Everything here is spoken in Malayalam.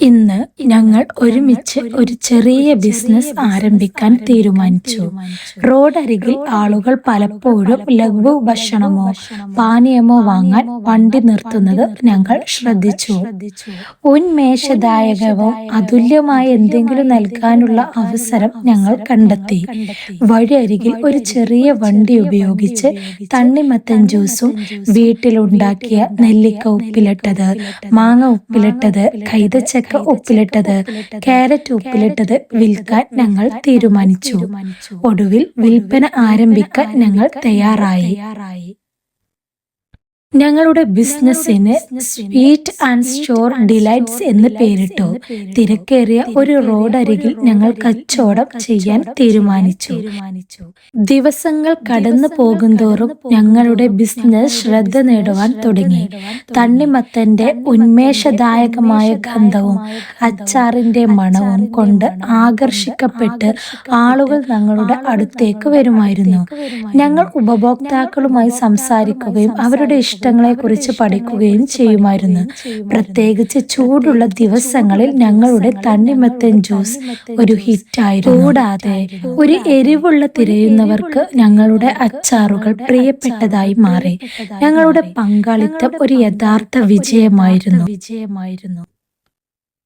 ഇന്ന് ഞങ്ങൾ ഒരുമിച്ച് ഒരു ചെറിയ ബിസിനസ് ആരംഭിക്കാൻ തീരുമാനിച്ചു. റോഡരികിൽ ആളുകൾ പലപ്പോഴും ലഘു ഭക്ഷണമോ പാനീയമോ വാങ്ങാൻ വണ്ടി നിർത്തുന്നത് ഞങ്ങൾ ശ്രദ്ധിച്ചു. ഉന്മേഷദായകവും അതുല്യമായ എന്തെങ്കിലും നൽകാനുള്ള അവസരം ഞങ്ങൾ കണ്ടെത്തി. വഴിയരികിൽ ഒരു ചെറിയ വണ്ടി ഉപയോഗിച്ച് തണ്ണിമത്തൻ ജ്യൂസും വീട്ടിലുണ്ടാക്കിയ നെല്ലിക്ക ഉപ്പിലിട്ടത് മാങ്ങ ഉപ്പിലിട്ടത് കൈതച്ചക്ക ഉപ്പിലിട്ടത്. ക്യാരറ്റ് ഉപ്പിലിട്ടത് വിൽക്കാൻ ഞങ്ങൾ തീരുമാനിച്ചു. ഒടുവിൽ വിൽപ്പന ആരംഭിക്കാൻ ഞങ്ങൾ തയ്യാറായി. ഞങ്ങളുടെ ബിസിനസ്സിന് സ്വീറ്റ് ആൻഡ് സ്റ്റോർ ഡിലൈറ്റ്സ് എന്ന് പേരിട്ടു. തിരക്കേറിയ ഒരു റോഡരികിൽ ഞങ്ങൾ കച്ചവടം ചെയ്യാൻ തീരുമാനിച്ചു. ദിവസങ്ങൾ കടന്നു പോകുന്തോറും ഞങ്ങളുടെ ബിസിനസ് ശ്രദ്ധ നേടുവാൻ തുടങ്ങി. തണ്ണിമത്തന്റെ ഉന്മേഷദായകമായ ഗന്ധവും അച്ചാറിന്റെ മണവും കൊണ്ട് ആകർഷിക്കപ്പെട്ട് ആളുകൾ ഞങ്ങളുടെ അടുത്തേക്ക് വരുമായിരുന്നു. ഞങ്ങൾ ഉപഭോക്താക്കളുമായി സംസാരിക്കുകയും അവരുടെ ഇഷ്ടങ്ങളെക്കുറിച്ച് പഠിക്കുകയും ചെയ്യുമായിരുന്നു. പ്രത്യേകിച്ച് ചൂടുള്ള ദിവസങ്ങളിൽ ഞങ്ങളുടെ തണ്ണിമത്തൻ ജ്യൂസ് ഒരു ഹിറ്റായിരുന്നു. കൂടാതെ ഒരു എരിവുള്ള തിരയുന്നവർക്ക് ഞങ്ങളുടെ അച്ചാറുകൾ പ്രിയപ്പെട്ടതായി മാറി. ഞങ്ങളുടെ പങ്കാളിത്തം ഒരു യഥാർത്ഥ വിജയമായിരുന്നു വിജയമായിരുന്നു.